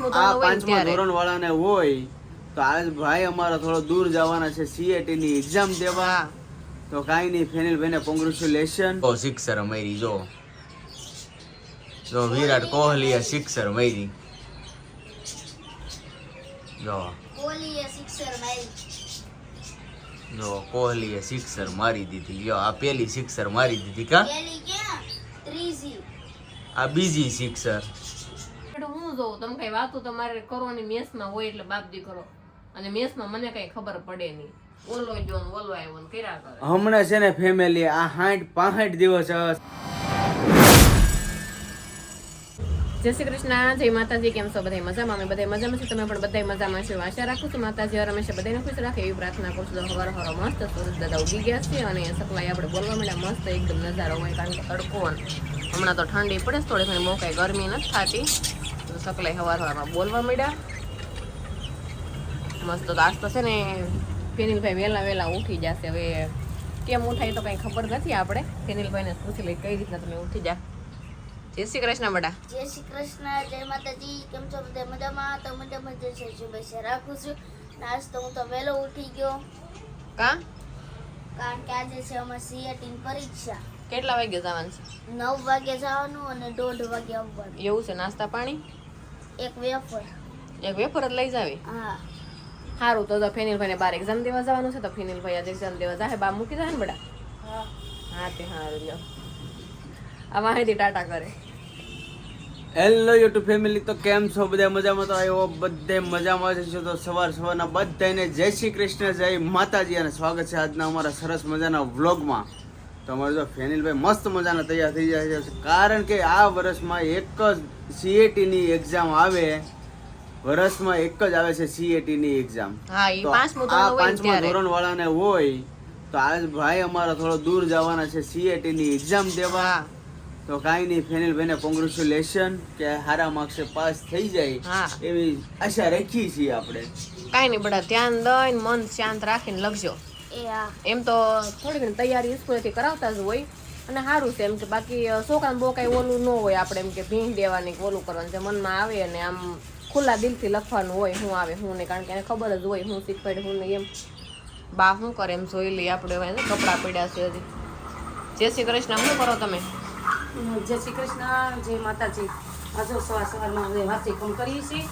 આ પાંચમા ધોરણ વાળાને હોય તો આજ ભાઈ અમારા થોડો દૂર જવાના છે સીએટી ની એક્ઝામ દેવા. તો કાંઈ નહીં ફેનિલ ભાઈને કોંગ્રેચ્યુલેશન ઓ સિક્સર મારી જો. જો વિરાટ કોહલીએ સિક્સર મારી. જો. કોહલીએ સિક્સર મારી. જો કોહલીએ સિક્સર મારી દીધી. જો આ પેલી સિક્સર મારી દીધી કા? આ બીજી સિક્સર. જોઉં તમે કઈ વાતો તમારે કરવાની મેસમાં હોય એટલે બાપ દીકરો. અને મેસમાં મને કઈ ખબર પડે નહીં. ઓલો જો ઓલો આવ્યો ને કર્યા કરે. હમણાં છે ને ફેમિલી આ હાઠ પાસઠ દિવસ જય શ્રી કૃષ્ણ જય માતાજી કેમ છો? બધા મજામાં? અમે બધા મજામાં છે તમે પણ બધા મજામાં છો આશા રાખું છું. માતાજી હર હંમેશા બધાને ખુશ રાખે એવી પ્રાર્થના કરું છું. હવાર હવાર મસ્ત સુરત દાદા ઉગી ગયા છે અને સકલાઈ આપણે બોલવા મળ્યા મસ્ત એકદમ નજારો હોય કારણ કે તડકો હમણાં તો ઠંડી પડે થોડી ઘણી બહુ કાંઈ ગરમી નથી થતી. સકલાઈ હવાર હવારમાં બોલવા માંડ્યા. મસ્ત તો આજ તો છે ને ફેનિલભાઈ વહેલા વહેલા ઉઠી જશે. હવે કેમ ઉઠાય તો કંઈ ખબર નથી આપણે. ફેનિલભાઈને પૂછી લઈ કઈ રીતના તમે ઉઠી જા. જય શ્રી કૃષ્ણ બડા જય શ્રી કૃષ્ણ જય માતાજી. કેમ છો? બધા મજામાં? તો મજામાં જ છે. શુભેચ્છા રાખું છું. આજ તો હું તો વહેલો ઉઠી ગયો. કા? કારણ કે આજે છે અમારી સીએટીની પરીક્ષા. કેટલા વાગે જવાનું છે? નવ વાગે જવાનું અને દોઢ વાગે આવવાનું. એવું છે? નાસ્તા પાણી? એક વેફર. એક વેફર જ લઈ જાવી? હા. સારું તો ફેનિલભાઈને બાર એક્ઝામ દેવા જવાનું છે તો ફેનિલભાઈ આજે એક્ઝામ દેવા જાય બા મૂકી જાય ને બડા હા. હા તે સારું લ્યો. આ માહિતી ટાટા કરે. હેલો યુટ્યુબ ફેમિલી તો કેમ છો? બધા મજામાં? તો આવ્યો બધે મજામાં જ છો. તો સવાર સવારના બધાને જય શ્રી કૃષ્ણ જય માતાજી અને સ્વાગત છે આજના અમારા સરસ મજાના વ્લોગમાં તો અમારે જો ફેનિલભાઈ મસ્ત મજાના તૈયાર થઈ જાય છે. કારણ કે આ વર્ષમાં એક જ સીએટીની એક્ઝામ આવે. વર્ષમાં એક જ આવે છે સીએટીની એક્ઝામ આ પાંચમા ધોરણ વાળાને હોય તો આજ ભાઈ અમારા થોડો દૂર જવાના છે સીએટી ની એક્ઝામ દેવા. તો કાંઈ નહીં ફેનિલ ભાઈને કોંગ્રેચ્યુલેશન કે હારા માર્ક્સે પાસ થઈ જાય એવી આશા રાખી છીએ આપણે. કાંઈ નહીં બધા ધ્યાન દઈને મન શાંત રાખીને લખજો. એમ તો થોડીક તૈયારી સ્કૂલેથી કરાવતા જ હોય. અને સારું છે એમ કે બાકી છોકરાને બહુ કાંઈ ઓલું ન હોય આપણે એમ કે ભીંગ દેવાની ઓલું કરવાનું જે મનમાં આવે અને આમ ખુલ્લા દિલથી લખવાનું હોય શું આવે હું નહીં કારણ કે એને ખબર જ હોય હું શીખવાડે હું ને એમ. બા શું કરે એમ જોઈ લઈએ આપણે એને કપડાં પડ્યા છે હજી. જય શ્રી કૃષ્ણ શું કરો તમે? જય શ્રી કૃષ્ણ જય માતાજી. આજો સવાર સવારમાં હવે વાસી કામ કરીએ છીએ.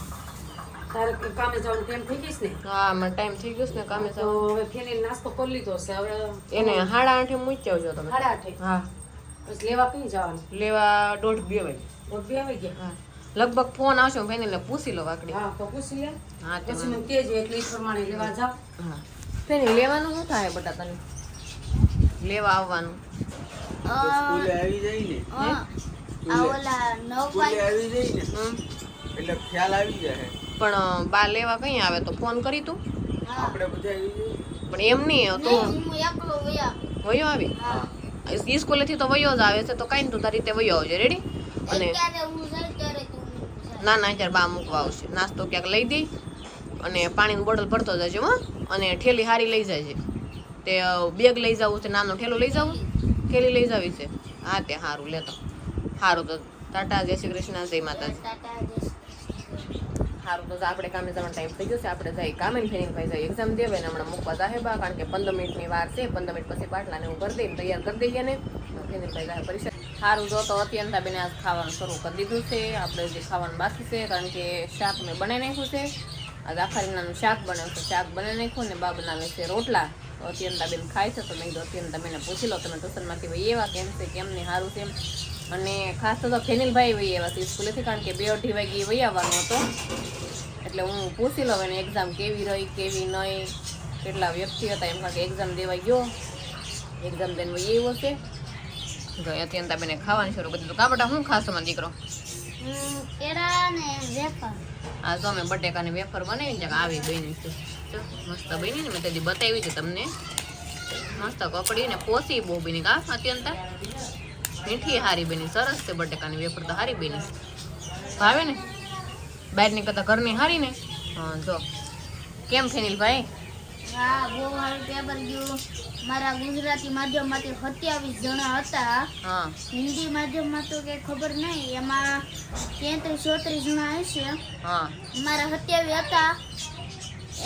તારે કામે જવાનું ટાઈમ થઈ ગઈશ ને? હા મને ટાઈમ થઈ ગયો છે ને કામે તો હવે ફેને નાસ્તો કરી લીધો છે હવે એને હાડા આઠે મૂકી આવજો તમે. સાડા આઠે? હા. પછી લેવા કઈ જવાનું? લેવા દોઢ બે વાગે. દોઢ બે આવી ગયા હા. લગભગ ફોન આવશે હું ફેનિલને પૂછી લો વાકડી. હા તો પૂછી લે. હા પછી મને કહેજો એટલે એ પ્રમાણે લેવા જાવ હા. ફેની લેવાનું શું થાય બટાકાને? તને લેવા આવવાનું. સ્કૂલે આવી જાય ને? હા? ઓલા વાગે આવી જાય ને? હમ. એટલે ખ્યાલ આવી જાય. પણ બા લેવા કઈ આવે તો ફોન કરી તું. પણ એમ નહીં તો નહીં, હું એકલો વયા. વયો આવી? હા. સ્કૂલેથી તો વયો જ આવે છે તો કઈ તું તારી રીતે વયો આવજે રેડી અને. ના ના અત્યારે બા મૂકવા આવશે. નાસ્તો ક્યાંક લઈ દઈ અને પાણીની બોટલ ભરતો જજો હો. અને ઠેલી હારી લઈ જાય તે બેગ લઈ જવું છે નાનો ઠેલો લઈ જવું. ઠેલી લઈ જવી છે. હા તે સારું લેતો સારું તો. ટાટા જય શ્રી કૃષ્ણ જય માતાજી ટાટા જય શ્રી કૃષ્ણ. સારું તો આપણે કામે જવાનો ટાઈમ થઈ ગયો છે, આપણે જઈ કામે ફેરી ભાઈ જાય એક્ઝામ દેવે ને હમણાં મૂકવા સાહેબા કારણ કે પંદર મિનિટની વાર છે, પંદર મિનિટ પછી બાટલાને હું કરી દઈને તૈયાર કરી દઈએ ને. ફેરી ભાઈ જાય પરીક્ષા. સારું જો તો અત્યંત બેને આજ ખાવાનું શરૂ કરી દીધું છે, આપણે જે ખાવાનું બાકી છે, કારણ કે શાક મેં બનાવી નાખ્યું છે. આજ આખા રીંગણાનું શાક બનાવ્યું છે, શાક બનાવી નાખ્યું ને બા બનાવે છે રોટલા. અત્યંતા બેન ખાય છે, તો મેં કીધું અત્યંતા બેને પૂછી લો, તમે ટ્યુશનમાંથી ભાઈ એવા કેમ છે, કેમ નહીં સારું છે અને ખાસ તો ફેનિલભાઈ વહી આવ્યા છે સ્કૂલેથી કારણ કે બે અઢી વાગે વહી આવવાનો હતો. એટલે હું પૂછી લઉં એને એક્ઝામ કેવી રહી કેવી નહીં કેટલા વ્યક્તિ હતા એમ કારણ કે એક્ઝામ દેવા ગયો. એક્ઝામ દઈને વહી આવ્યો છે. જો અત્યંતા બેને ખાવાનું શરૂ કરી દીધું. કાબટા હું ખાસ મારો દીકરો? હા તો અમે બટેકાની વેફર બનાવી ને આવી બની છે. મસ્ત બની ને મેં તેથી બતાવી છે તમને. મસ્ત કપડી ને પોસી બહુ બની. કા અત્યંતા? મીઠી હારી બની સરસ છે બટેકાની વેફર તો હારી બની. ભાવે ને? બહારની કરતા ઘરની હારી ને? હા જો. કેમ ફેનિલ ભાઈ? હા બહુ સારું પેપર ગયું મારા ગુજરાતી માધ્યમમાંથી સત્યાવીસ જણા હતા. હા. હિન્દી માધ્યમમાં તો કંઈ ખબર નહીં એમાં તેત્રીસ ચોત્રીસ જણા હશે. હા. મારા સત્યાવીસ હતા.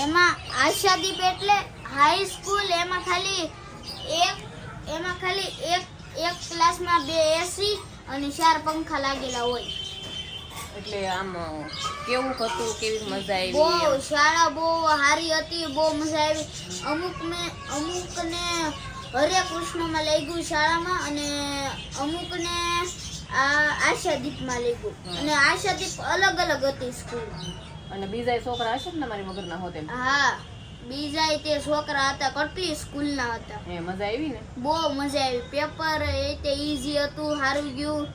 એમાં આશાદીપ એટલે હાઈ સ્કૂલ એમાં ખાલી એક એમાં ખાલી એક એક ક્લાસમાં બે એસી અને ચાર પંખા લાગેલા હોય. એટલે આમ કેવું હતું કેવી મજા બહુ શાળા બહુ સારી હતી બહુ મજા આવી. અમુકને અમુકને હરે કૃષ્ણમાં લઈ ગયું શાળામાં અને અમુકને આ આશાદીપમાં લઈ ગયું અને આશાદીપ અલગ અલગ હતી સ્કૂલ અને બીજા છોકરા હશે ને તમારી મગરના હોતે હા. બીજા તે છોકરા હતા કેટલી સ્કૂલના હતા. એ મજા આવી ને? બહુ મજા આવી. પેપર એ તે ઈઝી હતું સારું ગયું.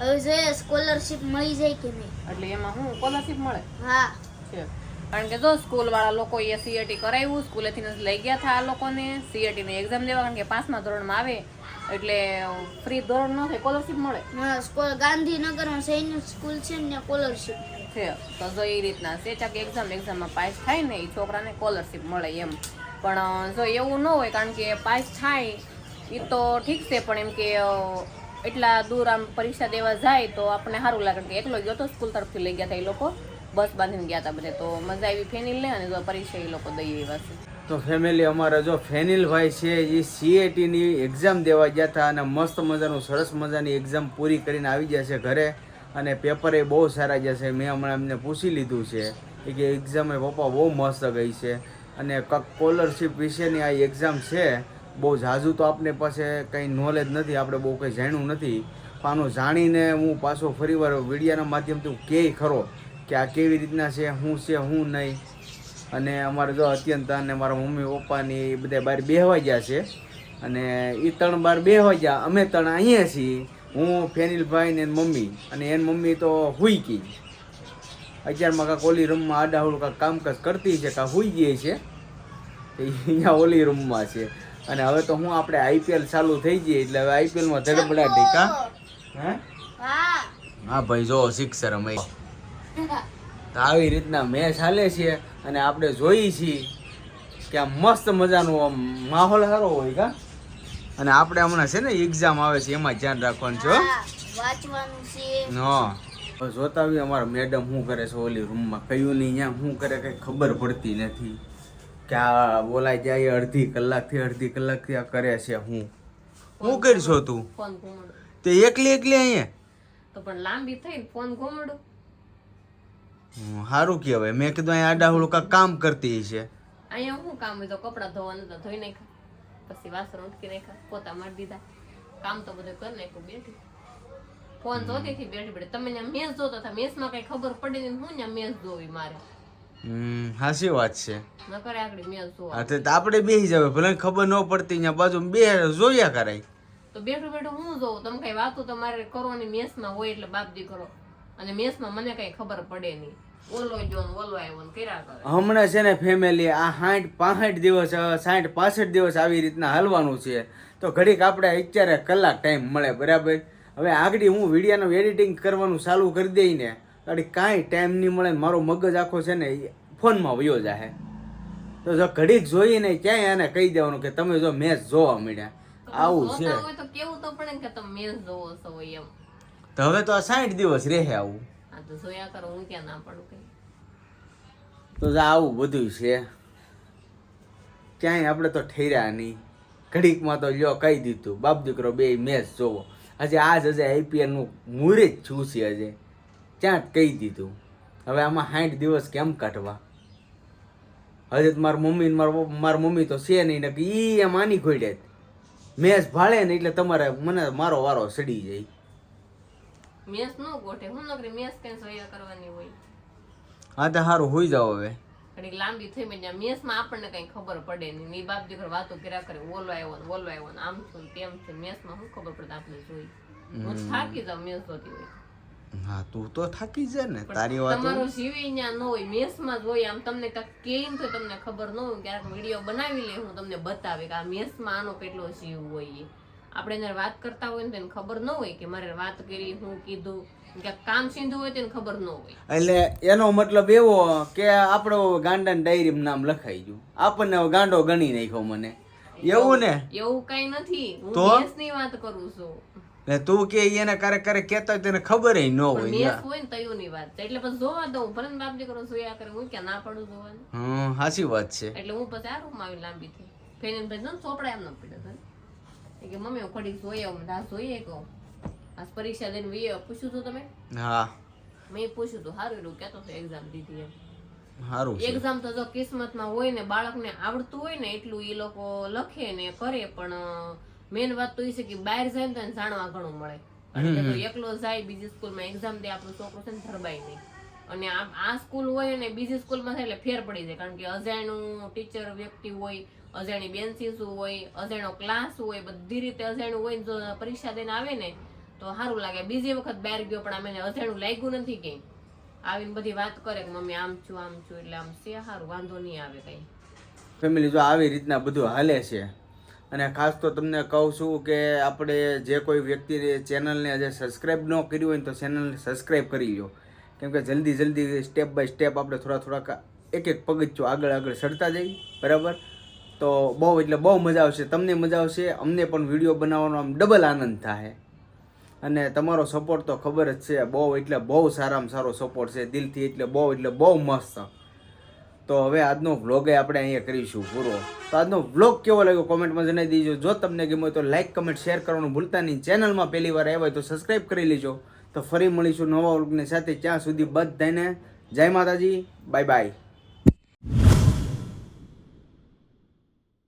હવે જોઈએ સ્કોલરશિપ મળી જાય કે નહીં. એટલે એમાં હું સ્કોલરશિપ મળે? હા. કારણ કે જો સ્કૂલ વાળા લોકો એ સીએટી કરાવ્યું સ્કૂલેથી જ લઈ ગયા હતા આ લોકોને. સીએટી ની એક્ઝામ દેવા કારણ કે પાંચમા ધોરણમાં આવે એટલે ફ્રી ધોરણ ન થાય સ્કોલરશિપ મળે. હા ગાંધીનગરમાં સૈનિક સ્કૂલ છે ને સ્કોલરશિપ. છે. તો જો એ રીતના સેચક એક્ઝામ એક્ઝામમાં પાસ થાય ને એ છોકરાને સ્કોલરશીપ મળે એમ. પણ જો એવું ન હોય, કારણ કે પાસ થાય એ તો ઠીક છે, પણ એમ કે એટલા દૂર આમ પરીક્ષા દેવા જાય તો આપણને સારું લાગે કે એકલો ગયો તો સ્કૂલ તરફથી લઈ ગયા હતા એ લોકો. બસ બાંધીને ગયા હતા બધે. તો મજા આવી ફેનિલ ને, અને જો પરીક્ષા એ લોકો દઈ એવા છે. તો ફેમિલી અમારા જો ફેનિલભાઈ છે એ સીએટીની એક્ઝામ દેવા ગયા હતા અને મસ્ત મજાનું, સરસ મજાની એક્ઝામ પૂરી કરીને આવી ગયા છે ઘરે. અને પેપર એ બહુ સારા ગયા છે. મેં હમણાં એમને પૂછી લીધું છે એ કે એક્ઝામ એ પપ્પા બહુ મસ્ત ગઈ છે. અને સ્કોલરશીપ વિશેની આ એક્ઝામ છે, બહુ ઝાઝું તો આપને પાસે કંઈ નોલેજ નથી, આપણે બહુ કંઈ જાણ્યું નથી. પણ આનું જાણીને હું પાછો ફરીવાર વિડીયાના માધ્યમથી હું કહે ખરો કે આ કેવી રીતના છે શું છે શું નહીં. અને અમારે જો અત્યંત અને મારા મમ્મી પપ્પાની એ બધા બહાર બેહવા ગયા છે. અને એ ત્રણ બાર બેહવા ગયા. અમે ત્રણ અહીંયા છીએ. હું, ફેનિલભાઈ ને મમ્મી. અને એની મમ્મી તો હુઈ ગઈ. અત્યારમાં કાંક ઓલી રૂમમાં આડાહુડ કાંક કામકાજ કરતી છે, કાં હુઈ ગઈ છે. અહીંયા ઓલી રૂમમાં છે. અને હવે તો હું આપણે આઈપીએલ ચાલુ થઈ ગઈ, એટલે હવે આઈપીએલમાં ધડબડા ઢીકા. હા? હા, ભાઈ, જો, સિક્સર અમે. તો આવી રીતના મેચ હાલે છે અને આપણે જોઈએ છીએ. કે આ મસ્ત મજાનો માહોલ સારો હોય કા? અને આપણે હમણાં છે ને એક્ઝામ આવે છે એમાં ધ્યાન રાખવાનું છે હા. વાંચવાનું છે. હા. જોતા આવી અમારા મેડમ શું કરે છે ઓલી રૂમમાં કયું નહીં ત્યાં શું કરે કંઈ ખબર પડતી નથી. કે આ બોલાય જાય અડધી કલાકથી અડધી કલાકથી આ કરે છે હું શું કરશો તું? તે એકલી એકલી અહીંયા? તો પણ લાંબી થઈ ફોન ઘૂમડો સારું કહેવાય. મેં કીધું અહીંયા આડાહુડું કાંઈક કામ કરતી છે અહીંયા શું કામ હોય તો કપડાં ધોવાનું તો ધોઈ નાખ્યા. પછી વાસણ ઉટકી નાખ્યા પોતા મારી દીધા. કામ તો બધું કરી નાખ્યું બેઠી ફોન જોતી હતી બેઠી બેઠી તમે ત્યાં મેચ જોતા હતા મેચમાં કઈ ખબર પડી નહીં હું ત્યાં મેચ જોવી મારે? હમ સાચી વાત છે. ન કરે આગળ મેચ જોવા તો આપણે બેસી જાવ ભલે ખબર ન પડતી ત્યાં બાજુ બે જોયા કરાય. તો બેઠું બેઠું હું જોઉં? તમે કઈ વાતો તમારે કરવાની મેચમાં હોય એટલે બાપ દીકરો. અને મેચમાં મને કઈ ખબર પડે નહીં. હમણાં છે ને ફેમિલી આ સાઠ પાસઠ દિવસ સાઠ પાસઠ દિવસ આવી રીતના હાલવાનું છે. તો ઘડીક આપણે અત્યારે કલાક ટાઈમ મળે બરાબર? હવે આગળ હું વિડીયાનું એડિટિંગ કરવાનું ચાલુ કરી દઈ ને ઘડી કાંઈ ટાઈમ નહીં મળે મારો મગજ આખો છે ને ફોનમાં વયો જાહે. તો જો ઘડીક જોઈને ક્યાંય એને કહી દેવાનું કે તમે જો મેચ જોવા મળ્યા આવું છે. તો હવે તો આ સાઠ દિવસ રહે આવું. તો જોયા કરો, હું ક્યાં ના પડું કઈ? તો આવું બધું છે. ક્યાંય આપણે તો ઠેર્યા નહીં. ઘડીકમાં તો લ્યો કહી દીધું, બાપ દીકરો, બે મેચ જોવો. હજી આજ હજે આઈપીએલનું મુહૂર્ત છું છે હજે ક્યાં જ કહી દીધું. હવે આમાં સાઠ દિવસ કેમ કાઢવા? હજે તો મારી મમ્મી મારા મારી મમ્મી તો છે નહીં ને કે ઈ એમ આની ખોડે મેચ ભાળે ને એટલે તમારે મને મારો વારો સડી જાય. મેસ નો ગોઠે. હું નોકરી મેસ કઈ સોયા કરવાની હોય. હા તે સારું હોઈ જાવ હવે. ઘડીક લાંબી થઈ મેં મેસમાં આપણને કઈ ખબર પડે નહીં. ની બાપ દીકરો વાતો કર્યા કરે ઓલો આવ્યો ને ઓલો આવ્યો ને આમ છું ને તેમ છે મેસમાં શું ખબર પડે આપણે જોઈ. હું થાકી જાઉં મેસ જોતી હોય. હા તું તો થાકી જાય ને તારી વાત. તમારો જીવ ન્યા ન હોય મેસમાં જ હોય. આમ તમને કેમ તો તમને ખબર ન હોય ક્યારેક વીડિયો બનાવી લે હું તમને બતાવે કે આ મેસમાં આનો કેટલો જીવ હોય આપણે એને વાત કરતા હોય ને તો ખબર ન હોય કે મારે વાત કરી હું કીધું. કે કામ સીધું હોય તેને ખબર ન હોય. એટલે એનો મતલબ એવો કે આપણો ગાંડાની ડાયરી નામ લખાઈ ગયું. આપણને ગાંડો ગણી નાખ્યો મને. એવું ને? એવું કઈ નથી. હું તો? વાત કરું છું. ને તું કે એને ક્યારેક ક્યારેક કેતા હોય તેને ખબર ન હોય. મેથ હોય ને વાત. એટલે પછી જોવા દઉં. ભલે ને બાપ દીકરો જોયા કરે. હું ક્યાં ના પડું જોવાનું? હમ સાચી વાત છે. એટલે હું પછી આ રૂમ આવી લાંબી થઈ. ફેરીને પછી એમ ન પડે છે એ કે મમ્મી હું ઘડીક જોઈએ આવું જોઈએ કહું. આ પરીક્ષા દઈને વીએ પૂછ્યું હતું તમે? હા. મેં પૂછ્યું હતું સારું એવું કહેતો હતો એક્ઝામ દીધી એમ. સારું એક્ઝામ તો જો કિસ્મતમાં હોય ને બાળકને આવડતું હોય ને એટલું એ લોકો લખે ને કરે પણ મેન વાત તો એ છે કે બહાર જાય ને તો જાણવા ઘણું મળે. કારણ એકલો જાય બીજી સ્કૂલમાં એક્ઝામ દે આપણું છોકરો છે ને ધરબાય નહીં. અને આ આ સ્કૂલ હોય ને બીજી સ્કૂલમાં થાય એટલે ફેર પડી જાય કારણ કે અજાણ્યું ટીચર વ્યક્તિ હોય અજાણી બેન્ચીસ હોય, અજાણો ક્લાસ હોય, બધી રીતે અજાણું હોય જો પરીક્ષા દઈને આવે ને, તો સારું લાગે. બીજી વખત બહાર ગયો પણ અમે અજાણું લાગ્યું નથી કંઈ. આવીને બધી વાત કરે કે મમ્મી આમ છું આમ છું, એટલે આમ છે, સારું, વાંધો નહીં આવે કંઈ. ફેમિલી જો આવી રીતના બધું હાલે છે. અને ખાસ તો તમને કહું છું કે આપણે જે કોઈ વ્યક્તિ ચેનલને હજે સબસ્ક્રાઈબ ન કર્યું હોય તો ચેનલને સબસ્ક્રાઈબ કરી લો કેમ કે જલ્દી જલ્દી સ્ટેપ બાય સ્ટેપ આપણે થોડા થોડાક એક એક પગથિયું આગળ આગળ ચડતા જઈએ. બરાબર? તો બહુ, એટલે બહુ મજા આવશે. તમને મજા આવશે, અમને પણ વીડિયો બનાવવાનો આમ ડબલ આનંદ થાય અને તમારો સપોર્ટ તો ખબર જ છે, બહુ એટલે બહુ સારામાં સારો સપોર્ટ છે, દિલથી એટલે બહુ એટલે બહુ મસ્ત. તો હવે આજનો વ્લોગ આપણે અહીંયા કરીશું પૂરો. તો આજનો વ્લોગ કેવો લાગ્યો કોમેન્ટમાં જણાવી દીજો. જો તમને ગમ્યો તો લાઇક કમેન્ટ શેર કરવાનું ભૂલતા નહીં. ચેનલમાં પહેલી વાર આવ્યા હોય તો સબસ્ક્રાઈબ કરી લેજો. તો ફરી મળીશું નવા વ્લોગની સાથે. ત્યાં સુધી બધાને જય માતાજી. Bye bye